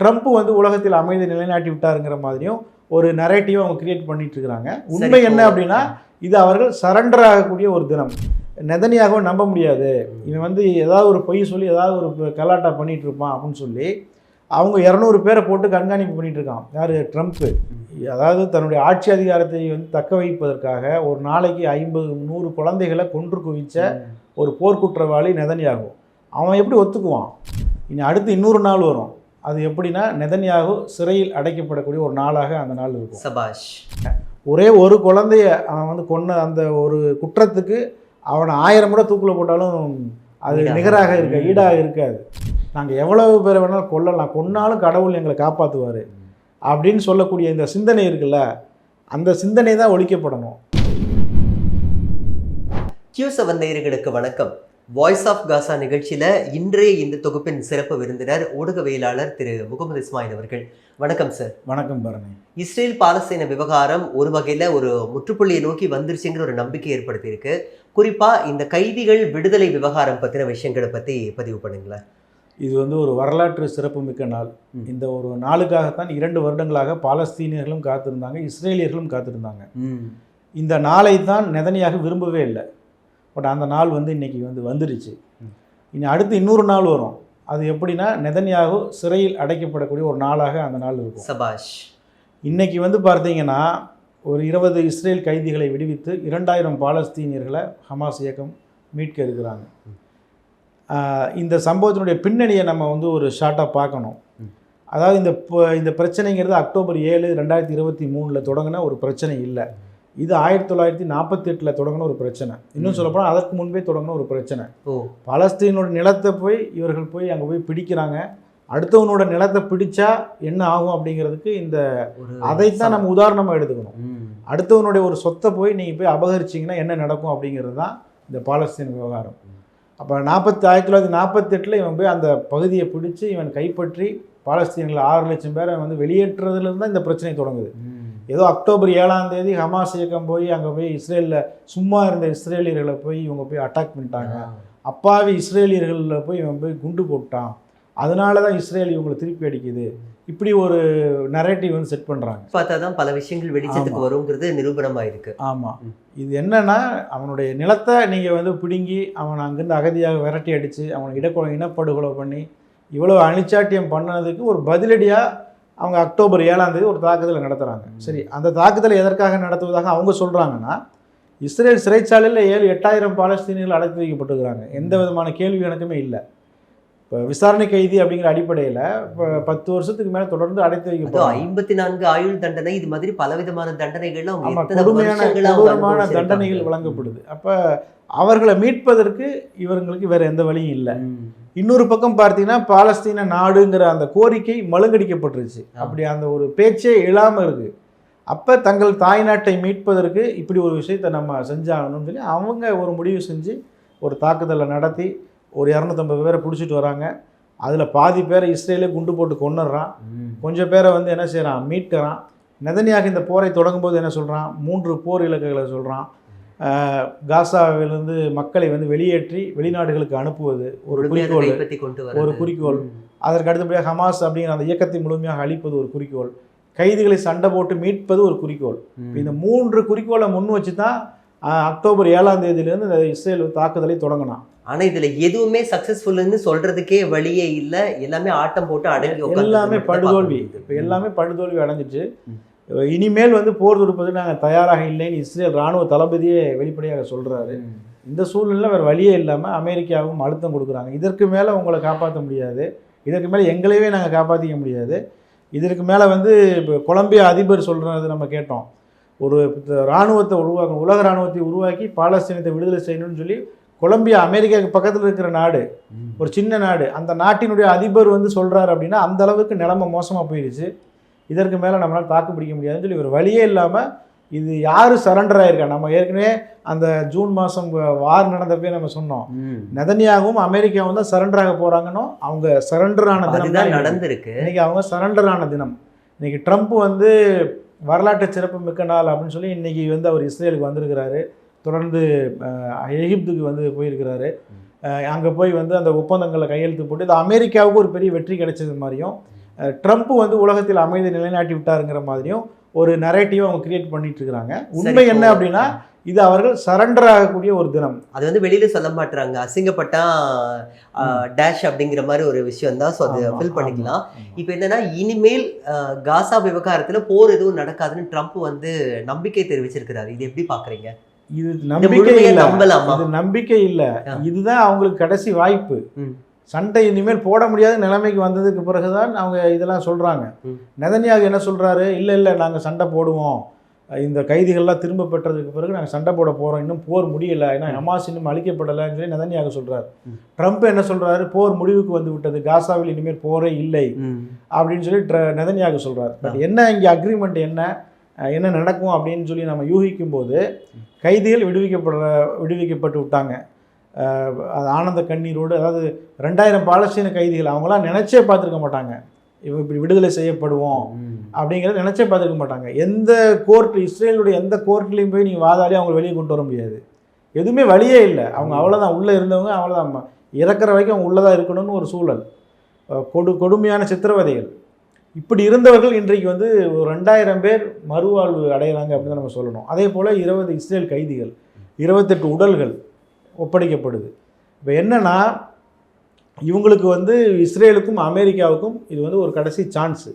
Trump வந்து உலகத்தில் அமைதி நிலைநாட்டி விட்டாருங்கிற மாதிரியும் ஒரு நரேட்டிவ் அவங்க கிரியேட் பண்ணிட்டு இருக்கிறாங்க உண்மை என்ன அப்படின்னா இது அவர்கள் சரண்டர் ஆகக்கூடிய ஒரு தினம். நெதனியாகவே நம்ப முடியாது. இவன் வந்து ஏதாவது ஒரு பொய் சொல்லி ஏதாவது ஒரு கலாட்டா பண்ணிட்டு இருப்பான் அப்படின்னு சொல்லி அவங்க இரநூறு பேரை போட்டு கண்காணிப்பு பண்ணிட்டு இருக்கான் யார்? ட்ரம்ப்பு அதாவது தன்னுடைய ஆட்சி அதிகாரத்தை வந்து தக்க வைப்பதற்காக ஒரு நாளைக்கு ஐம்பது நூறு குழந்தைகளை கொன்று குவிச்ச ஒரு போர்க்குற்றவாளி நெதன்யாகும் அவன் எப்படி ஒத்துக்குவான்? இனி அடுத்து இன்னொரு நாள் வரும். அது எப்படின்னா நெதன்யாகு சிறையில் அடைக்கப்படக்கூடிய ஒரு நாளாக அந்த நாள் இருக்கும். சபாஷ். ஒரே ஒரு குழந்தைய அவன் வந்து கொன்ன அந்த ஒரு குற்றத்துக்கு அவனை ஆயிரம் கூட தூக்கில் போட்டாலும் அது. நிகராக இருக்க ஈடாக இருக்காது. நாங்கள் எவ்வளவு பேரை வேணாலும் கொல்லலாம். கொன்னாலும் கடவுள் எங்களை காப்பாற்றுவார் அப்படின்னு சொல்லக்கூடிய இந்த சிந்தனை இருக்குல்ல அந்த சிந்தனை தான் ஒழிக்கப்படணும். கியூ செவன் நேயர்களுக்கு வணக்கம். வாய்ஸ் ஆஃப் காசா நிகழ்ச்சியில இன்றைய இந்த தொகுப்பின் சிறப்பு விருந்தினர் ஊடகவியலாளர் திரு முகமது இஸ்மாயில் அவர்கள். வணக்கம் சார் வணக்கம் பரணி. இஸ்ரேல் பாலஸ்தீன விவகாரம் ஒரு வகையில ஒரு முற்றுப்புள்ளியை நோக்கி வந்துருச்சுங்கிற ஒரு நம்பிக்கை ஏற்படுத்தியிருக்கு. குறிப்பா இந்த கைதிகள் விடுதலை விவகாரம் பத்தின விஷயங்களை பத்தி பதிவு பண்ணுங்களேன். இது வந்து ஒரு வரலாற்று சிறப்புமிக்க நாள். இந்த ஒரு நாளுக்காகத்தான் இரண்டு வருடங்களாக பாலஸ்தீனியர்களும் காத்திருந்தாங்க இஸ்ரேலியர்களும் காத்திருந்தாங்க. இந்த நாளை தான் நெதனியாக விரும்பவே இல்லை. பட் அந்த நாள் வந்து இன்னைக்கு வந்து வந்துருச்சு. இனி அடுத்து இன்னொரு நாள் வரும். அது எப்படின்னா நெதன்யாகு சிறையில் அடைக்கப்படக்கூடிய ஒரு நாளாக அந்த நாள் இருக்கும். சபாஷ். இன்னைக்கு வந்து பார்த்தீங்கன்னா ஒரு இருபது இஸ்ரேல் கைதிகளை விடுவித்து இரண்டாயிரம் பாலஸ்தீனியர்களை ஹமாஸ் இயக்கம் மீட்க இருக்கிறாங்க. இந்த சம்பவத்தினுடைய பின்னணியை நம்ம வந்து ஒரு ஷார்ட்டாக பார்க்கணும். அதாவது இந்த இந்த பிரச்சனைங்கிறது அக்டோபர் ஏழு ரெண்டாயிரத்தி இருபத்தி மூணில் தொடங்கின ஒரு பிரச்சனை இல்லை. இது ஆயிரத்தி தொள்ளாயிரத்தி நாற்பத்தி எட்டில் தொடங்கின ஒரு பிரச்சனை. இன்னும். சொல்லப்போனால் அதற்கு முன்பே தொடங்கின ஒரு பிரச்சனை. பாலஸ்தீனோட நிலத்தை போய் இவர்கள் போய் அங்கே போய் பிடிக்கிறாங்க. அடுத்தவனோட நிலத்தை பிடிச்சா என்ன ஆகும் அப்படிங்கிறதுக்கு இந்த அதைத்தான் நம்ம உதாரணமாக எடுத்துக்கணும். அடுத்தவனுடைய ஒரு சொத்தை போய் நீங்கள் போய் அபகரிச்சிங்கன்னா என்ன நடக்கும் அப்படிங்கிறது தான் இந்த பாலஸ்தீன விவகாரம். அப்போ நாற்பத்தி ஆயிரத்தி தொள்ளாயிரத்தி நாற்பத்தெட்டில் இவன் போய் அந்த பகுதியை பிடிச்சி இவன் கைப்பற்றி பாலஸ்தீனில் ஆறு லட்சம் பேரை வந்து வெளியேற்றுறதுலேருந்து தான் இந்த பிரச்சனை தொடங்குது. ஏதோ அக்டோபர் ஏழாம் தேதி ஹமாஸ் இயக்கம் போய் அங்கே போய் இஸ்ரேலில் சும்மா இருந்த இஸ்ரேலியர்களை போய் இவங்க போய் அட்டாக் பண்ணிட்டாங்க. அப்பாவி இஸ்ரேலியர்களில் போய் இவன் போய் குண்டு போட்டான். அதனால தான் இஸ்ரேல் இவங்களை திருப்பி அடிக்குது. இப்படி ஒரு நரேட்டிவ் வந்து செட் பண்ணுறாங்க பார்த்தா தான் பல விஷயங்கள் வெளிச்சத்துக்கு. வருங்கிறது நிரூபணமாயிருக்கு. ஆமாம் ம். இது என்னன்னா அவனுடைய நிலத்தை நீங்கள் வந்து பிடுங்கி அவனை அங்கேருந்து அகதியாக விரட்டி அடித்து அவனை இடக்கொலை இனப்படுகொலை பண்ணி இவ்வளோ அணிச்சாட்டியம் பண்ணதுக்கு ஒரு பதிலடியாக அவங்க அக்டோபர் ஏழாம் தேதி ஒரு தாக்குதலை நடத்துகிறாங்க. சரி அந்த தாக்குதலை எதற்காக நடத்துவதாக அவங்க சொல்கிறாங்கன்னா இஸ்ரேல் சிறைச்சாலையில் ஏழு எட்டாயிரம் பாலஸ்தீனியர்கள் அடைத்து வைக்கப்பட்டிருக்கிறாங்க எந்த விதமான கேள்வி கணக்குமே இல்லை இப்போ விசாரணை கைதி அப்படிங்கிற அடிப்படையில் இப்போ பத்து வருஷத்துக்கு மேலே தொடர்ந்து அடைத்து அதோ வைக்கப்பட்டாங்க ஐம்பத்தி நான்கு ஆயுள் தண்டனை இது மாதிரி பலவிதமான தண்டனைகள் கொடுமையான கொடூரமான. தண்டனைகள் வழங்கப்படுது அப்ப அவர்களை மீட்பதற்கு இவங்களுக்கு வேற எந்த வழியும் இல்லை. இன்னொரு பக்கம் பார்த்தீங்கன்னா பாலஸ்தீன நாடுங்கிற அந்த கோரிக்கை மழுங்கடிக்கப்பட்டுருச்சு. அப்படி அந்த ஒரு பேச்சே இல்லாம இருக்கு. அப்ப தங்கள் தாய்நாட்டை மீட்பதற்கு இப்படி ஒரு விஷயத்தை நம்ம செஞ்சாகணும்னு சொல்லி அவங்க ஒரு முடிவு செஞ்சு ஒரு தாக்குதலை நடத்தி ஒரு இரநூத்தம்பது பேரை பிடிச்சிட்டு வராங்க. அதில் பாதி பேரை இஸ்ரேலே குண்டு போட்டு கொன்னுடுறான். ம். கொஞ்சம் பேரை வந்து என்ன செய்கிறான் மீட்கிறான் நெதனியாக இந்த போரை தொடங்கும்போது என்ன சொல்கிறான் மூன்று போர் இலக்குகளை சொல்கிறான் காசாவிலிருந்து மக்களை வந்து வெளியேற்றி வெளிநாடுகளுக்கு அனுப்புவது ஒரு குறிக்கோள். ஒரு. குறிக்கோள். அதற்கு அடுத்தபடியாக ஹமாஸ் அப்படிங்கிற அந்த இயக்கத்தை முழுமையாக அழிப்பது ஒரு குறிக்கோள். கைதிகளை சண்டை போட்டு மீட்பது ஒரு குறிக்கோள். இந்த மூன்று குறிக்கோளை முன் வச்சு தான் அக்டோபர் ஏழாம் தேதியிலேருந்து இந்த இஸ்ரேல் தாக்குதலை தொடங்கினான். ஆனா இதுல எதுவுமே சக்சஸ்ஃபுல்லுன்னு சொல்றதுக்கே வழியே இல்ல. எல்லாமே ஆட்டம் போட்டு அடங்கி எல்லாமே படுதோல்வி. இப்போ. எல்லாமே படுதோல்வி அடைஞ்சிச்சு. ம். இனிமேல் வந்து போர் தொடுப்பதற்கு நாங்கள் தயாராக இல்லைன்னு இஸ்ரேல் ராணுவ தளபதியே வெளிப்படையாக சொல்றாரு. ம். இந்த சூழ்நிலையில் வேறு வழியே இல்லாமல் அமெரிக்காவும் அழுத்தம் கொடுக்குறாங்க. இதற்கு மேலே உங்களை காப்பாற்ற முடியாது. இதற்கு மேலே எங்களையவே நாங்கள் காப்பாற்றிக்க முடியாது. இதற்கு மேலே வந்து இப்போ கொலம்பியா அதிபர் சொல்கிறது நம்ம கேட்டோம். ஒரு இராணுவத்தை உருவாக்கணும் உலக இராணுவத்தை உருவாக்கி பாலஸ்தீனத்தை விடுதலை செய்யணும்னு சொல்லி கொலம்பியா அமெரிக்காவுக்கு பக்கத்தில் இருக்கிற நாடு. ஒரு சின்ன நாடு அந்த நாட்டினுடைய அதிபர் வந்து சொல்கிறாரு அப்படின்னா அந்த அளவுக்கு நிலைமை மோசமாக போயிடுச்சு. இதற்கு மேலே நம்மளால் தாக்கு பிடிக்க முடியாதுன்னு சொல்லி ஒரு வழியே இல்லாமல் இது யார் சரண்டர் ஆயிருக்கா? நம்ம ஏற்கனவே அந்த ஜூன் மாதம் வார் நடந்தப்பே நம்ம சொன்னோம். நெதன்யாகவும் அமெரிக்காவும் தான் சரண்டர் ஆக போகிறாங்கன்னு அவங்க சரண்டர் ஆன தினம் தான். நடந்திருக்கு. இன்னைக்கு அவங்க சரண்டர் ஆன தினம். இன்னைக்கு ட்ரம்ப் வந்து வரலாற்று சிறப்பு மிக்க நாள் அப்படின்னு சொல்லி இன்னைக்கு வந்து அவர் இஸ்ரேலுக்கு வந்திருக்கிறாரு. தொடர்ந்து எகிப்துக்கு வந்து போயிருக்கிறாரு. அங்கே போய் வந்து அந்த ஒப்பந்தங்களை கையெழுத்து போட்டு இது அமெரிக்காவுக்கு ஒரு பெரிய வெற்றி கிடைச்சது மாதிரியும் ட்ரம்ப் வந்து உலகத்தில் அமைதி நிலைநாட்டி விட்டாருங்கிற மாதிரியும் ஒரு நரேட்டிவ் அவங்க கிரியேட் பண்ணிட்டு இருக்கிறாங்க உண்மை என்ன அப்படின்னா இது அவர்கள் சரண்டர் ஆகக்கூடிய ஒரு தினம். அது வந்து வெளியில சொல்ல மாட்டாங்க அசிங்கப்பட்டா டேஷ் அப்படிங்கிற மாதிரி ஒரு விஷயம் தான். ஸோ அதை ஃபில் பண்ணிக்கலாம். இப்போ என்னன்னா இனிமேல் காசா விவகாரத்துல போர் எதுவும் நடக்காதுன்னு ட்ரம்ப் வந்து நம்பிக்கை தெரிவிச்சிருக்கிறாரு. இது எப்படி பாக்குறீங்க? இது நம்பிக்கை இல்ல. நம்பிக்கை இல்ல. இதுதான் அவங்களுக்கு கடைசி வாய்ப்பு. சண்டை இனிமேல் போட முடியாத நிலைமைக்கு வந்ததுக்கு பிறகுதான் அவங்க இதெல்லாம் சொல்றாங்க. ம். நெதன்யாகு என்ன சொல்றாரு? இல்ல இல்ல நாங்க சண்டை போடுவோம். இந்த கைதிகள்லாம் திரும்ப பெற்றதுக்கு பிறகு நாங்க சண்டை போட போறோம். இன்னும் போர் முடியல. ஏன்னா ஹமாஸ் இன்னும் அழிக்கப்படலைன்னு சொல்லி நெதன்யாகு சொல்றாரு. ம். ட்ரம்ப் என்ன சொல்றாரு? போர் முடிவுக்கு வந்து விட்டது. காசாவில் இனிமேல் போரே இல்லை. அப்படின்னு சொல்லி ட்ர நெதன்யாகு சொல்றாரு. பட் என்ன இங்கே அக்ரிமெண்ட் என்ன? என்ன நடக்கும் அப்படின்னு சொல்லி நம்ம யூகிக்கும் போது கைதிகள் விடுவிக்கப்படுற விடுவிக்கப்பட்டு விட்டாங்க. ஆனந்த கண்ணீரோடு அதாவது ரெண்டாயிரம் பாலஸ்தீன கைதிகள் அவங்களாம் நினைச்சே பார்த்துருக்க மாட்டாங்க. இவங்க இப்படி விடுதலை செய்யப்படுவோம் அப்படிங்கிறத நினைச்சே பார்த்துருக்க மாட்டாங்க. எந்த கோர்ட் இஸ்ரேலுடைய எந்த கோர்ட்லேயும் போய் நீங்கள் வாதாடி அவங்களை வெளியே கொண்டு வர முடியாது. எதுவுமே வழியே இல்லை. அவங்க அவ்வளோதான் உள்ளே இருந்தவங்க அவ்வளோதான் இறக்குற வரைக்கும் அவங்க உள்ளே தான் இருக்கணும்னு ஒரு சூழல். கொடு கொடுமையான சித்திரவதைகள். இப்படி இருந்தவர்கள் இன்றைக்கு வந்து ஒரு ரெண்டாயிரம் பேர் மறுவாழ்வு அடைகிறாங்க அப்படின்னு தான் நம்ம சொல்லணும். அதே போல் இருபது இஸ்ரேல் கைதிகள் இருபத்தெட்டு உடல்கள் ஒப்படைக்கப்படுது. இப்போ என்னென்னா இவங்களுக்கு வந்து இஸ்ரேலுக்கும் அமெரிக்காவுக்கும் இது வந்து ஒரு கடைசி சான்ஸு.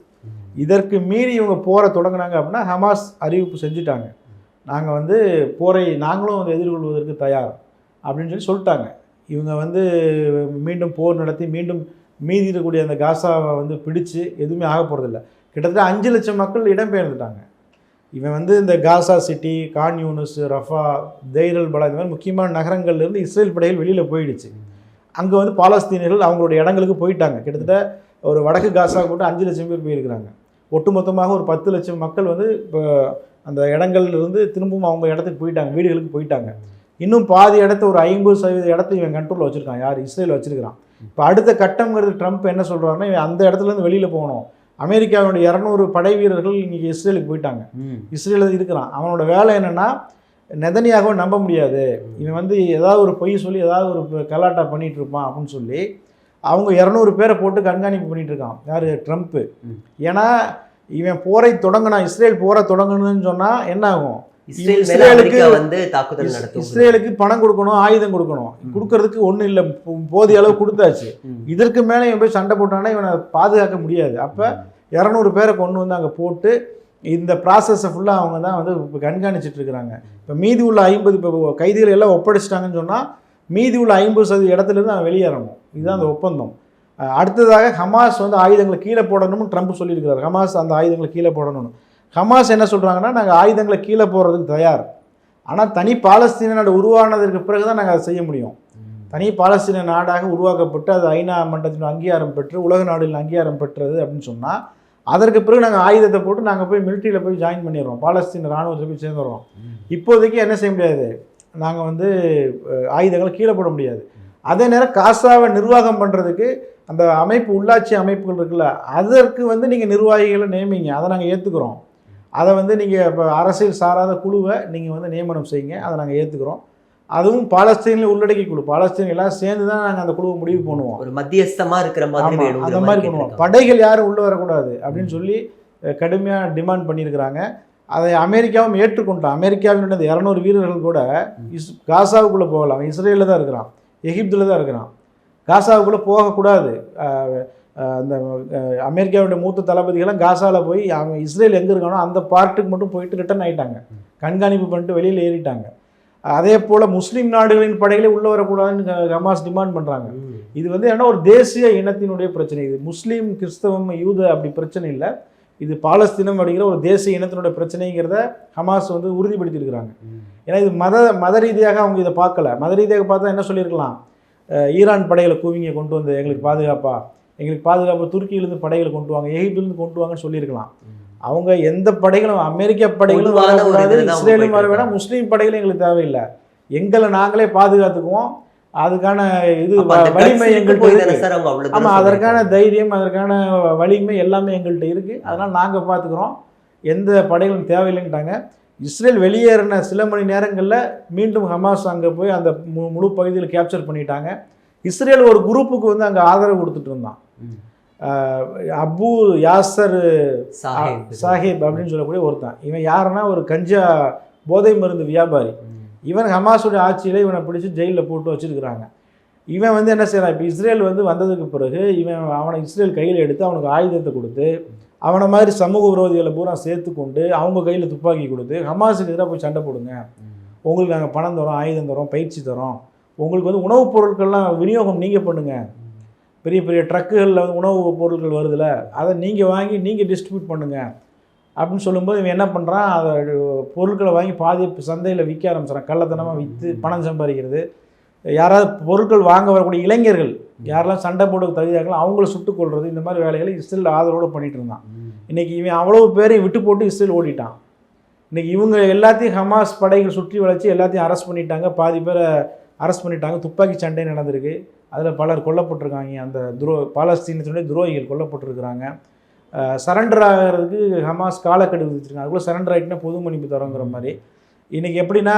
இதற்கு மீறி இவங்க போரை தொடங்கினாங்க அப்படின்னா ஹமாஸ் அறிவிப்பு செஞ்சுட்டாங்க. நாங்கள் வந்து போரை நாங்களும் வந்து எதிர்கொள்வதற்கு தயார் அப்படின்னு சொல்லி சொல்லிட்டாங்க. இவங்க வந்து மீண்டும் போர் நடத்தி மீண்டும் மீதி இருக்கக்கூடிய அந்த காசாவை வந்து பிடிச்சு எதுவுமே ஆக போகிறதில்ல கிட்டத்தட்ட அஞ்சு லட்சம் மக்கள் இடம்பெயர்ந்துட்டாங்க. இவன் வந்து இந்த Gaza city Khan Younis Rafah Deir al Balah இந்த மாதிரி முக்கியமான நகரங்கள்லேருந்து இஸ்ரேல் படைகள் வெளியில் போயிடுச்சு. அங்கே வந்து பாலஸ்தீனியர்கள் அவங்களுடைய இடங்களுக்கு போயிட்டாங்க. கிட்டத்தட்ட ஒரு வடக்கு காசா மட்டும் அஞ்சு லட்சம் பேர் போயிருக்கிறாங்க. ஒட்டுமொத்தமாக ஒரு பத்து லட்சம் மக்கள் வந்து இப்போ அந்த இடங்கள்லேருந்து திரும்பவும் அவங்க இடத்துக்கு போயிட்டாங்க. வீடுகளுக்கு போயிட்டாங்க. இன்னும் பாதி இடத்த ஒரு ஐம்பது சதவீத இடத்த இவன் கண்ட்ரோலில் வச்சுருக்கான். யார்? இஸ்ரேல் வச்சுருக்கிறான். இப்போ அடுத்த கட்டம்ங்கிறது ட்ரம்ப் என்ன சொல்கிறாருன்னா இவன் அந்த இடத்துலேருந்து வெளியில் போகணும். அமெரிக்காவுடைய இரநூறு படை வீரர்கள் இன்னைக்கு இஸ்ரேலுக்கு போயிட்டாங்க. இஸ்ரேலில் இருக்கிறான். அவனோட வேலை என்னென்னா நெதனியாகவே நம்ப முடியாது. இவன் வந்து ஏதாவது ஒரு பொய் சொல்லி ஏதாவது ஒரு கலாட்டா பண்ணிட்டு இருப்பான் அப்படின்னு சொல்லி அவங்க இரநூறு பேரை போட்டு கண்காணிப்பு பண்ணிட்டு இருக்கான். யார்? ட்ரம்ப்பு. ஏன்னா இவன் போரை தொடங்கினா இஸ்ரேல் போரை தொடங்கணும்னு சொன்னால் என்ன ஆகும்? இஸ்ரேலுக்கு- வந்து தாக்குதல் நடத்தும். இஸ்ரேலுக்கு பணம் கொடுக்கணும் ஆயுதம் கொடுக்கணும். கொடுக்கறதுக்கு ஒன்றும் இல்லை. போதிய அளவு கொடுத்தாச்சு. இதற்கு மேலே இவன் போய் சண்டை போட்டானா இவனை பாதுகாக்க முடியாது. அப்போ இரநூறு பேரை கொண்டு வந்து அங்கே போட்டு இந்த ப்ராசஸை ஃபுல்லாக அவங்க தான் வந்து இப்போ கண்காணிச்சிட்டு இருக்கிறாங்க. இப்போ மீதி உள்ள ஐம்பது இப்போ கைதிகள் எல்லாம் ஒப்படைச்சிட்டாங்கன்னு சொன்னால் மீதி உள்ள ஐம்பது சதவீத இடத்துலேருந்து அவன் வெளியேறணும். இதுதான் அந்த ஒப்பந்தம். அடுத்ததாக ஹமாஸ் வந்து ஆயுதங்களை கீழே போடணும்னு ட்ரம்ப் சொல்லியிருக்கிறார். ஹமாஸ் அந்த ஆயுதங்களை கீழே போடணும்னு. ஹமாஸ் என்ன சொல்கிறாங்கன்னா நாங்கள் ஆயுதங்களை கீழே போடுறதுக்கு தயார். ஆனால் தனி பாலஸ்தீன நாடு உருவானதற்கு பிறகு தான் நாங்கள் அதை செய்ய முடியும். தனி பாலஸ்தீன நாடாக உருவாக்கப்பட்டு அது ஐநா மன்றத்தின் அங்கீகாரம் பெற்று உலக நாடுகளில் அங்கீகாரம் பெற்றது அப்படின்னு சொன்னால் அதற்கு பிறகு நாங்கள் ஆயுதத்தை போட்டு நாங்கள் போய் மிலிட்ரியில் போய் ஜாயின் பண்ணிடுறோம். பாலஸ்தீன இராணுவத்தில் போய் சேர்ந்துடுறோம். இப்போதைக்கு என்ன செய்ய முடியாது. நாங்கள் வந்து ஆயுதங்களை கீழே போட முடியாது. அதே நேரம் காசாவை நிர்வாகம் பண்ணுறதுக்கு அந்த அமைப்பு உள்ளாட்சி அமைப்புகள் இருக்குல்ல அதற்கு வந்து நீங்கள் நிர்வாகிகளை நியமிங்க. அதை நாங்கள் ஏற்றுக்கிறோம் அதை வந்து நீங்கள் இப்போ அரசியல் சாராத குழுவை நீங்கள் வந்து நியமனம் செய்யுங்க. அதை நாங்கள் ஏற்றுக்கிறோம் அதுவும் பாலஸ்தீனில் உள்ளடக்கி குழு. பாலஸ்தீன் எல்லாம் சேர்ந்து தான் நாங்கள் அந்த குழுவை முடிவு பண்ணுவோம். ஒரு மத்தியஸ்தமா இருக்கிற மாதிரி அந்த மாதிரி பண்ணுவோம். படைகள் யாரும் உள்ள வரக்கூடாது அப்படின்னு சொல்லி கடுமையாக டிமாண்ட் பண்ணியிருக்கிறாங்க. அதை அமெரிக்காவும் ஏற்றுக்கொண்டான். அமெரிக்காவினுடைய அந்த இரநூறு வீரர்கள் கூட இஸ் காசாவுக்குள்ளே போகலாம். இஸ்ரேலில் தான் இருக்கிறான். எகிப்தில் தான் இருக்கிறான். காசாவுக்குள்ளே போகக்கூடாது. அந்த அமெரிக்காவுடைய மூத்த தளபதிகள்லாம் காசாவில் போய் அவன் இஸ்ரேல் எங்கே இருக்கானோ அந்த பார்ட்டுக்கு மட்டும் போயிட்டு ரிட்டர்ன் ஆயிட்டாங்க. கண்காணிப்பு பண்ணிட்டு வெளியில் ஏறிட்டாங்க. அதே போல் முஸ்லீம் நாடுகளின் படைகளே உள்ளே வரக்கூடாதுன்னு ஹமாஸ் டிமாண்ட் பண்ணுறாங்க. இது வந்து என்ன ஒரு தேசிய இனத்தினுடைய பிரச்சனை. இது முஸ்லீம் கிறிஸ்தவம் யூத அப்படி பிரச்சனை இல்லை. இது பாலஸ்தீனம் அப்படிங்கிற ஒரு தேசிய இனத்தினுடைய பிரச்சனைங்கிறத ஹமாஸ் வந்து உறுதிப்படுத்தியிருக்கிறாங்க. ஏன்னா இது மத மத ரீதியாக அவங்க இதை பார்க்கல. மத ரீதியாக பார்த்தா என்ன சொல்லியிருக்கலாம்? ஈரான் படைகளை கூவிங்க கொண்டு வந்து எங்களுக்கு பாதுகாப்பா? எங்களுக்கு பாதுகாப்பு துருக்கியிலேருந்து படைகளை கொண்டு வாங்க எகிப்திலிருந்து கொண்டு வாங்கன்னு சொல்லியிருக்கலாம். அவங்க எந்த படைகளும் அமெரிக்க படைகளும் வரக்கூடாது இஸ்ரேலும் வர வேணாம் முஸ்லீம் படைகளும் எங்களுக்கு தேவையில்லை. எங்களை நாங்களே பாதுகாத்துக்குவோம். அதுக்கான இது வலிமை எங்கள்கிட்ட போய் இருக்கு. தானே சார் அவங்க அவ்வளவு ஆமா தூரம் அதற்கான. தைரியம் அதற்கான வலிமை எல்லாமே எங்கள்கிட்ட இருக்கு. அதனால் நாங்கள் பார்த்துக்குறோம் எந்த படைகளும் தேவையில்லைன்ட்டாங்க. இஸ்ரேல் வெளியேறின சில மணி நேரங்களில் மீண்டும் ஹமாஸ் அங்கே போய் அந்த முழு பகுதியில் கேப்சர் பண்ணிட்டாங்க. இஸ்ரேல் ஒரு குரூப்புக்கு வந்து அங்கே ஆதரவு கொடுத்துட்டு இருந்தான். அபு யாசர் சாஹிப். சாஹிப் அப்படின்னு சொல்லக்கூடிய ஒருத்தன். இவன் யாருன்னா ஒரு கஞ்சா போதை மருந்து வியாபாரி. இவன் ஹமாஸுடைய ஆட்சியில் இவனை பிடிச்சி ஜெயிலில் போட்டு வச்சிருக்கிறாங்க. இவன் வந்து என்ன செய்கிறான் இப்போ இஸ்ரேல் வந்து வந்ததுக்கு பிறகு இவன் அவனை இஸ்ரேல் கையில் எடுத்து அவனுக்கு ஆயுதத்தை கொடுத்து அவனை மாதிரி சமூக விரோதிகளை பூரா சேர்த்து கொண்டு அவங்க கையில் துப்பாக்கி கொடுத்து ஹமாஸுக்கு எதிராக போய் சண்டை போடுங்க. உங்களுக்கு நாங்கள் பணம் தரோம் ஆயுதம் தரோம் பயிற்சி தரோம். உங்களுக்கு வந்து உணவுப் பொருட்கள்லாம் விநியோகம் நீங்கள் பண்ணுங்க. பெரிய பெரிய ட்ரக்குகளில் வந்து உணவு பொருட்கள் வருதுல்ல அதை நீங்கள் வாங்கி நீங்கள் டிஸ்ட்ரிபியூட் பண்ணுங்க. அப்படின்னு சொல்லும்போது இவன் என்ன பண்ணுறான் அதை பொருட்களை வாங்கி பாதி சந்தையில் விற்க ஆரம்பிச்சிடறான். கள்ளத்தனமாக விற்று பணம் சம்பாதிக்கிறது. யாராவது பொருட்கள் வாங்க வரக்கூடிய இளைஞர்கள் யாரெல்லாம் சண்டை போட தகுதியாக்கலாம் அவங்கள சுட்டுக் கொள்றது இந்த மாதிரி வேலைகளை இஸ்ரேல் ஆதரவோடு பண்ணிட்டு இருந்தான். இன்னைக்கு இவன் அவ்வளவு பேரையும் விட்டு போட்டு இஸ்ரேல் ஓடிட்டான். இன்னைக்கு இவங்க எல்லாத்தையும் ஹமாஸ் படைகள் சுற்றி வளைச்சு எல்லாத்தையும் அரெஸ்ட் பண்ணிட்டாங்க. பாதி பேரை அரெஸ்ட் பண்ணிட்டாங்க. துப்பாக்கி சண்டை நடந்திருக்கு. அதில் பலர் கொல்லப்பட்டிருக்காங்க. அந்த துரோ பாலஸ்தீனத்தினுடைய துரோகிகள் கொல்லப்பட்டிருக்கிறாங்க. சரண்டர் ஆகிறதுக்கு ஹமாஸ் காலக்கெடு விதிச்சிருக்காங்க. அதுக்குள்ளே சரண்டர் ஆகிட்டுனா பொது மன்னிப்பு தரோங்கிற மாதிரி. இன்றைக்கி எப்படின்னா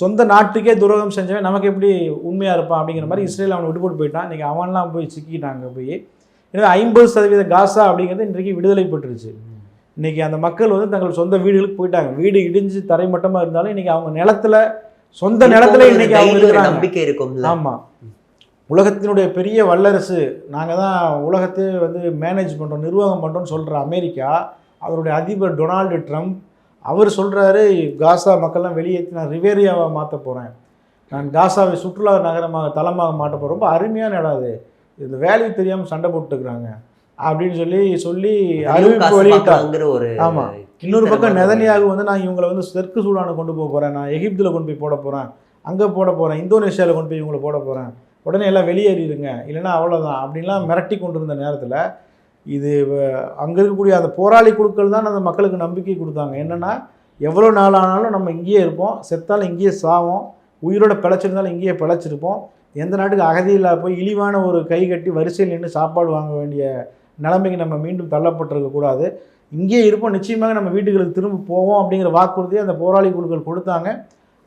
சொந்த நாட்டுக்கே துரோகம் செஞ்சவன் நமக்கு எப்படி உண்மையாக இருப்பான் அப்படிங்கிற மாதிரி இஸ்ரேல் அவனை விட்டு போட்டு போயிட்டான். இன்றைக்கி அவன்லாம் போய் சிக்கிட்டாங்க போய். எனவே ஐம்பது சதவீத காசா அப்படிங்கிறது இன்றைக்கு விடுதலை பெற்றுருச்சு. இன்றைக்கி அந்த மக்கள் வந்து தங்கள் சொந்த வீடுகளுக்கு போயிட்டாங்க. வீடு இடிஞ்சு தரைமட்டமாக இருந்தாலும் இன்றைக்கி அவங்க நிலத்துல சொந்த நிலத்துல இன்னைக்கு அவங்க தைரியம், ஒரு இருக்கிறாங்க. நம்பிக்கை இருக்கும்ல. ஆமாம் உலகத்தினுடைய பெரிய வல்லரசு நாங்கள் தான் உலகத்தையே வந்து மேனேஜ் பண்ணுறோம் நிர்வாகம் பண்ணுறோம்னு சொல்கிற அமெரிக்கா அவருடைய அதிபர் டொனால்டு ட்ரம்ப் அவர் சொல்கிறாரு காசா மக்கள்லாம் வெளியேற்றி நான் ரிவேரியாவை மாற்ற போகிறேன் நான் காசாவை சுற்றுலா நகரமாக தலமாக மாட்ட போகிறேன் ரொம்ப அருமையான இடம் அது. இந்த வேல்யூ தெரியாமல் சண்டை போட்டுக்கிறாங்க அப்படின்னு சொல்லி சொல்லி அறிவிப்பு காசு வெளியிட்டார். பார்க்கலாங்கிற ஒரு ஆமா. இன்னொரு பக்கம் நெதனியாக வந்து நான் இவங்களை வந்து தெற்கு சூடானை கொண்டு போக போகிறேன் நான் எகிப்தில் கொண்டு போய் போட போகிறேன் அங்கே போட போகிறேன் இந்தோனேஷியாவில் கொண்டு போய் இவங்களை போட போகிறேன் உடனே எல்லாம் வெளியேறிடுங்க இல்லைன்னா அவ்வளோதான் அப்படின்லாம் மிரட்டி கொண்டு இருந்த நேரத்தில் இது அங்கே இருக்கக்கூடிய அந்த போராளி குழுக்கள் தான் அந்த மக்களுக்கு நம்பிக்கை கொடுத்தாங்க. என்னென்னா எவ்வளோ நாள் ஆனாலும் நம்ம இங்கேயே இருப்போம் செத்தாலும் இங்கேயே சாவோம் உயிரோட பிழைச்சிருந்தாலும் இங்கேயே பிழைச்சிருப்போம். எந்த நாட்டுக்கு அகதியில் போய் இழிவான ஒரு கை கட்டி வரிசையில் நின்று சாப்பாடு வாங்க வேண்டிய நிலைமைக்கு நம்ம மீண்டும் தள்ளப்பட்டிருக்க கூடாது. இங்கேயே இருப்போம் நிச்சயமாக நம்ம வீட்டுகளுக்கு திரும்ப போவோம் அப்படிங்கிற வாக்குறுதியை அந்த போராளி குழுக்கள் கொடுத்தாங்க.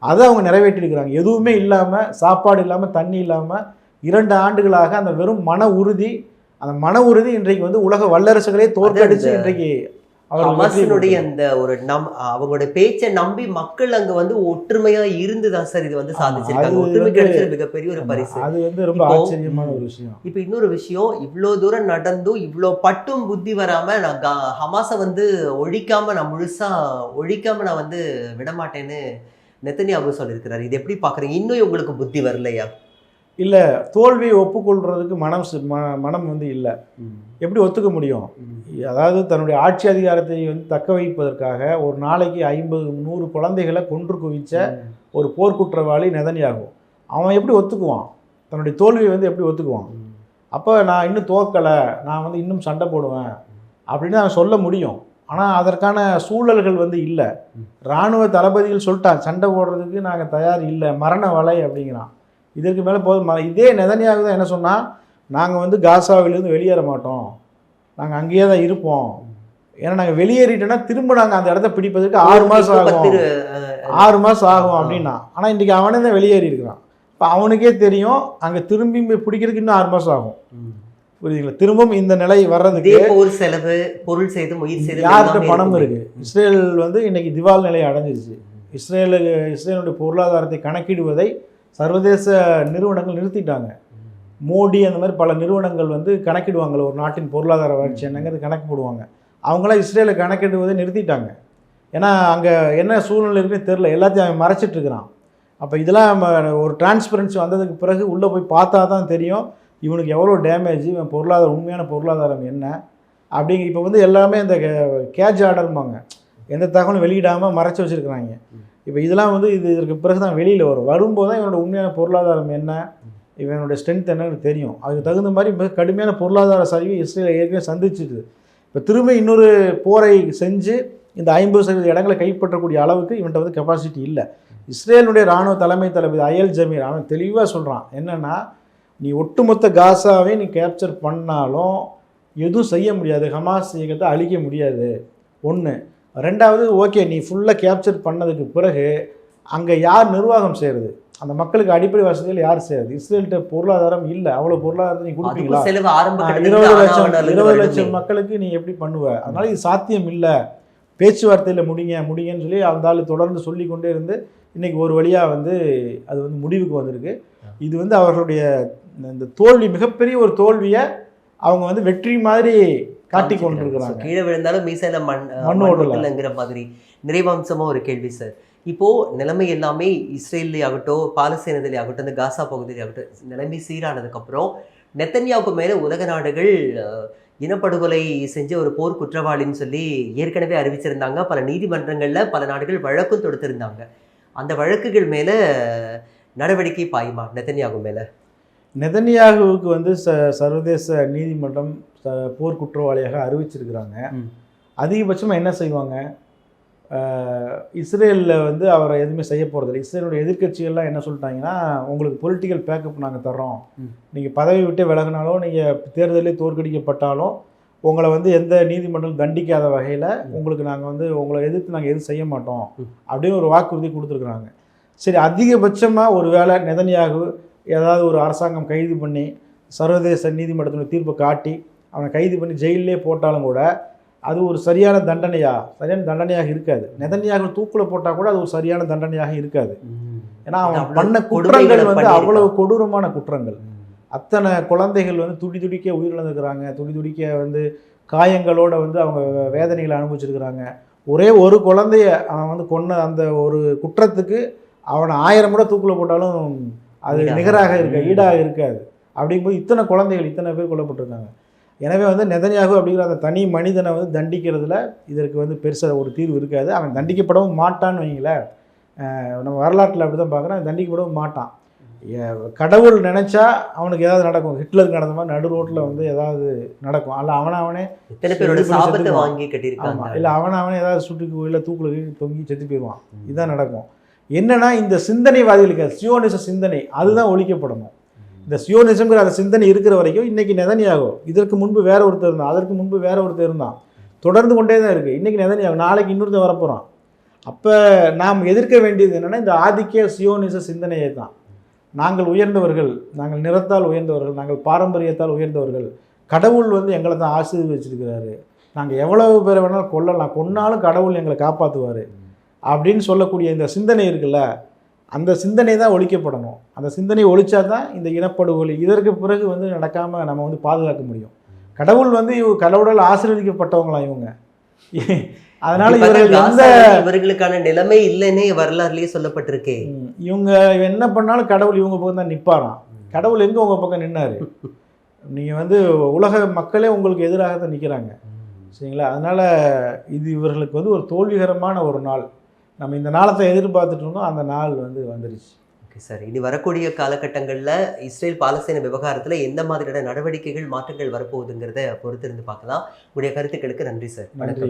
அதை அவங்க நிறைவேற்றிருக்கிறாங்க. எதுவுமே இல்லாமல் சாப்பாடு இல்லாமல் தண்ணி இல்லாமல் இரண்டு ஆண்டுகளாக அந்த வெறும் மன உறுதி அந்த மன உறுதி இன்றைக்கு வந்து உலக வல்லரசுகளே தோற்கடிச்சு இன்றைக்கு ஹமாஸினுடைய. அந்த ஒரு நம் அவங்களோட பேச்சை நம்பி மக்கள் அங்க வந்து ஒற்றுமையா இருந்துதான் சார் இது வந்து சாதிச்சிருக்காங்க. ஒற்றுமை கிடைச்சது மிகப்பெரிய ஒரு பரிசு. அது வந்து ரொம்ப ஆச்சரியமான ஒரு விஷயம். இப்ப இன்னொரு விஷயம் இவ்வளோ தூரம் நடந்தும் இவ்வளோ பட்டும் புத்தி வராம நான் ஹமாஸை வந்து ஒழிக்காம நான் முழுசா ஒழிக்காம நான் வந்து விடமாட்டேன்னு நெத்தனியாவு சொல்லியிருக்கிறாரு. இது எப்படி பாக்குறீங்க இன்னும் உங்களுக்கு புத்தி வரலையா? இல்லை தோல்வியை ஒப்புக்கொள்றதுக்கு மனம் மனம் வந்து இல்லை. எப்படி ஒத்துக்க முடியும்? அதாவது தன்னுடைய ஆட்சி அதிகாரத்தை வந்து தக்க வைப்பதற்காக ஒரு நாளைக்கு ஐம்பது நூறு குழந்தைகளை கொன்று குவிச்ச ஒரு போர்க்குற்றவாளி நெதனியாகும் அவன் எப்படி ஒத்துக்குவான்? தன்னுடைய தோல்வியை வந்து எப்படி ஒத்துக்குவான்? அப்போ நான் இன்னும் தோக்கலை நான் வந்து இன்னும் சண்டை போடுவேன் அப்படின்னு அவன் சொல்ல முடியும். ஆனால் அதற்கான சூழல்கள் வந்து இல்லை. இராணுவ தளபதிகள் சொல்லிட்டான் சண்டை போடுறதுக்கு நாங்கள் தயார் இல்லை மரண வலை அப்படிங்கிறான். இதற்கு மேலே போதும் இதே நெதனியாக தான் என்ன சொன்னால் நாங்கள் வந்து காசாவிலேருந்து வெளியேற மாட்டோம். நாங்கள் அங்கேயே தான் இருப்போம். ஏன்னா நாங்கள் வெளியேறிட்டோன்னா திரும்ப நாங்கள் அந்த இடத்த பிடிப்பதற்கு ஆறு மாதம் ஆகும். ஆறு மாதம் ஆகும் அப்படின்னா. ஆனால் இன்றைக்கி அவனே தான் வெளியேறி இருக்கிறான் இப்போ அவனுக்கே தெரியும் அங்கே திரும்பி போய் பிடிக்கிறதுக்கு இன்னும் ஆறு மாதம் ஆகும். புரியுதுங்களா? திரும்பவும் இந்த நிலை வர்றதுக்கு போர் செலவு பொருள் செய்து உயிர் செய்து யார்கிட்ட பணம் இருக்கு? இஸ்ரேல் வந்து இன்னைக்கு திவால் நிலையை அடைஞ்சிருச்சு. இஸ்ரேலுக்கு இஸ்ரேலுடைய பொருளாதாரத்தை கணக்கிடுவதை சர்வதேச நிறுவனங்கள் நிறுத்திட்டாங்க. மோடி அந்த மாதிரி பல நிறுவனங்கள் வந்து கணக்கிடுவாங்கல்ல ஒரு நாட்டின் பொருளாதார வளர்ச்சி என்னங்கிறது கணக்கு போடுவாங்க அவங்களாம் இஸ்ரேலை கணக்கிடுவதை நிறுத்திட்டாங்க. ஏன்னா அங்கே என்ன சூழ்நிலை இருக்குன்னு தெரில எல்லாத்தையும் அவன் மறைச்சிட்டு இருக்கிறான். அப்போ இதெல்லாம் ஒரு டிரான்ஸ்பரன்சி வந்ததுக்கு பிறகு உள்ளே போய் பார்த்தா தான் தெரியும். இவனுக்கு எவ்வளோ டேமேஜ் இவன் பொருளாதாரம் உண்மையான பொருளாதாரம் என்ன? அப்படிங்க இப்போ வந்து எல்லாமே இந்த கேட்ச் ஆர்டர்ம்பாங்க எந்த தகவலும் வெளியிடாமல் மறைச்சி வச்சுருக்குறாங்க. இப்போ இதெல்லாம் வந்து இது இதற்கு பிறகு தான் வெளியில் வரும். வரும்போது தான் இவனோட உண்மையான பொருளாதாரம் என்ன? இவனுடைய ஸ்ட்ரென்த் என்னன்னு தெரியும். அதுக்கு தகுந்த மாதிரி மிக கடுமையான பொருளாதார சரிவு இஸ்ரேல் ஏற்கனவே சந்திச்சிட்டு இப்போ திரும்ப இன்னொரு போரை செஞ்சு இந்த ஐம்பது சதவீத இடங்களை கைப்பற்றக்கூடிய அளவுக்கு இவன்கிட்ட வந்து கெப்பாசிட்டி இல்லை. இஸ்ரேலுடைய இராணுவ தலைமை தளபதி அயல் ஜமீர் அவன் தெளிவாக சொல்கிறான் என்னென்னா நீ ஒட்டுமொத்த காசாவே நீ கேப்சர் பண்ணாலும் எதுவும் செய்ய முடியாது. ஹமாஸ் இயக்கத்தை அழிக்க முடியாது. ஒன்று ரெண்டாவது ஓகே நீ ஃபுல்லாக கேப்சர் பண்ணதுக்கு பிறகு அங்கே யார் நிர்வாகம் செய்கிறது அந்த மக்களுக்கு அடிப்படை வசதிகள் யார் செய்யாது இஸ்ரேல்கிட்ட பொருளாதாரம் இல்லை. அவ்வளோ பொருளாதாரத்தை நீ கொடுப்பீங்களா? இருபது லட்சம் இருபது. லட்சம் மக்களுக்கு நீ எப்படி பண்ணுவ? அதனால இது சாத்தியம் இல்லை. பேச்சுவார்த்தையில் முடிங்க முடிங்கன்னு சொல்லி அந்த ஆள் தொடர்ந்து சொல்லி கொண்டே இருந்து இன்னைக்கு ஒரு வழியா வந்து அது வந்து முடிவுக்கு வந்திருக்கு. இது வந்து அவர்களுடைய இந்த தோல்வி மிகப்பெரிய ஒரு தோல்வியை அவங்க வந்து வெற்றி மாதிரி காட்டி கொண்டிருக்கிறாங்க. கீழே விழுந்தாலும் மீசையில மண் மண் மண் ஓடல. ஓட்டலங்கிற மாதிரி. நிறைவாம்சமா ஒரு கேள்வி சார் இப்போ நிலைமை எல்லாமே இஸ்ரேல்லே ஆகட்டும் பாலஸ்தீனத்திலே ஆகட்டும் இந்த காசா பகுதியிலே ஆகட்டும் நிலைமை சீரானதுக்கு அப்புறம் நெத்தன்யாவுக்கு மேல உலக நாடுகள் இனப்படுகொலை செஞ்ச ஒரு போர் குற்றவாளின்னு சொல்லி ஏற்கனவே அறிவிச்சிருந்தாங்க. பல நீதிமன்றங்கள்ல பல நாடுகள் வழக்கும் தொடுத்திருந்தாங்க. அந்த வழக்குகள் மேல நடவடிக்கை பாயுமா நெத்தன்யாகு மேல? நெதன்யாகுவுக்கு வந்து ச சர்வதேச நீதிமன்றம் போர் குற்றவாளியாக அறிவிச்சிருக்கிறாங்க. அதிகபட்சமாக என்ன செய்வாங்க? இஸ்ரேலில் வந்து அவரை எதுவுமே செய்ய போகிறதில்ல இஸ்ரேலுடைய எதிர்க்கட்சிகள்லாம் என்ன சொல்லிட்டாங்கன்னா உங்களுக்கு பொலிட்டிக்கல் பேக்கப் நாங்கள் தர்றோம். நீங்கள் பதவி விட்டு விலகினாலும் நீங்கள் தேர்தலில் தோற்கடிக்கப்பட்டாலும் உங்களை வந்து எந்த நீதிமன்றம் தண்டிக்காத வகையில் உங்களுக்கு நாங்கள் வந்து உங்களை எதிர்த்து நாங்கள் எதுவும் செய்ய மாட்டோம். அப்படின்னு ஒரு வாக்குறுதி கொடுத்துருக்குறாங்க. சரி அதிகபட்சமாக ஒரு வேளை நெதன்யாகு ஏதாவது ஒரு அரசாங்கம் கைது பண்ணி சர்வதேச நீதிமன்றத்தினுடைய தீர்ப்பை காட்டி அவனை கைது பண்ணி ஜெயிலே போட்டாலும் கூட அது ஒரு சரியான தண்டனையா? சரியான தண்டனையாக இருக்காது. நெதன்யாகு தூக்கில் போட்டால் கூட அது ஒரு சரியான தண்டனையாக இருக்காது. ஏன்னா அவன் பண்ண குற்றங்கள் வந்து. அவ்வளவு கொடூரமான குற்றங்கள். அத்தனை குழந்தைகள் வந்து துடி துடிக்க உயிரிழந்திருக்கிறாங்க. துடி துடிக்க வந்து காயங்களோட வந்து அவங்க வேதனைகளை அனுபவிச்சிருக்கிறாங்க. ஒரே ஒரு குழந்தைய அவன் வந்து கொன்ன அந்த ஒரு குற்றத்துக்கு அவனை ஆயிரம் கூட தூக்கில் போட்டாலும் அது. நிகராக இருக்க. ஈடாக இருக்காது. அப்படிங்கும்போது இத்தனை குழந்தைகள் இத்தனை பேர் கொல்லப்பட்டிருக்காங்க. எனவே வந்து நெதன்யாகு அப்படிங்கிற அந்த தனி மனிதனை வந்து தண்டிக்கிறதுல இதற்கு வந்து பெருசாக ஒரு தீர்வு இருக்காது. அவன் தண்டிக்கப்படவும் மாட்டான்னு வைங்களேன் நம்ம வரலாற்றில் அப்படி தான் பார்க்குறோம் தண்டிக்கப்படவும் மாட்டான். கடவுள் நினைச்சா அவனுக்கு ஏதாவது நடக்கும். ஹிட்லருக்கு நடந்த மாதிரி நடு ரோட்டில் வந்து ஏதாவது நடக்கும். அல்ல அவனை அவனே. வாங்கி ஆமாம் கட்டியிருக்காங்க இல்லை அவனை அவனே ஏதாவது சுட்டுக்கு கோயிலில் தூக்குல தொங்கி செத்து போயிடுவான். இதுதான் நடக்கும். என்னன்னா இந்த சிந்தனைவாதிகளுக்கு சியோனிச சிந்தனை அதுதான் ஒழிக்கப்படணும். இந்த சியோனிசம்ங்கிற அந்த சிந்தனை இருக்கிற வரைக்கும் இன்னைக்கு நெதனியாகும் இதற்கு முன்பு வேற ஒருத்தர் இருந்தான் அதற்கு முன்பு வேற ஒருத்தர் இருந்தான் தொடர்ந்து கொண்டே தான் இருக்குது இன்னைக்கு நெதனியாகும் நாளைக்கு இன்னொருத்தர் வரப்போகிறான் அப்போ நாம் எதிர்க்க வேண்டியது என்னென்னா இந்த ஆதிக்க சியோனிச சிந்தனையை தான். நாங்கள் உயர்ந்தவர்கள் நாங்கள் நிறத்தால் உயர்ந்தவர்கள் நாங்கள் பாரம்பரியத்தால் உயர்ந்தவர்கள் கடவுள் வந்து எங்களை தான் ஆசீர்வதிச்சிருக்கிறாரு. நாங்கள் எவ்வளவு பேரை வேணாலும் கொல்லலாம் கொன்னாலும் கடவுள் எங்களை காப்பாற்றுவார் அப்படின்னு சொல்லக்கூடிய இந்த சிந்தனை இருக்குல்ல அந்த சிந்தனை தான் ஒழிக்கப்படணும். அந்த சிந்தனை ஒழிச்சா தான் இந்த இனப்படுகொலை இதற்கு பிறகு வந்து நடக்காமல் நம்ம வந்து பாதுகாக்க முடியும். கடவுள் வந்து இவ கடவுளால் ஆசீர்வதிக்கப்பட்டவங்களாம் இவங்க. அதனால இவர்கள் எந்த இவர்களுக்கான நிலைமை இல்லைன்னே வரலாறுலயே சொல்லப்பட்டிருக்கே. இவங்க என்ன பண்ணாலும் கடவுள் இவங்க பக்கம் தான் நிற்பாராம் கடவுள் எங்கே உங்கள் பக்கம் நின்னாரு? நீங்கள் வந்து உலக மக்களே உங்களுக்கு எதிராக தான் நிற்கிறாங்க சரிங்களா? அதனால் இது இவர்களுக்கு வந்து ஒரு தோல்விகரமான ஒரு நாள். நம்ம இந்த நாளத்தை எதிர்பார்த்துட்டு இருந்தோம் அந்த நாள் வந்து வந்துருச்சு. ஓகே சார் இனி வரக்கூடிய காலகட்டங்கள்ல இஸ்ரேல் பாலஸ்தீன விவகாரத்துல எந்த மாதிரியான நடவடிக்கைகள் மாற்றங்கள் வரப்போகுதுங்கிறத பொறுத்திருந்து பார்க்கலாம். உங்களுடைய கருத்துக்களுக்கு நன்றி சார் நன்றி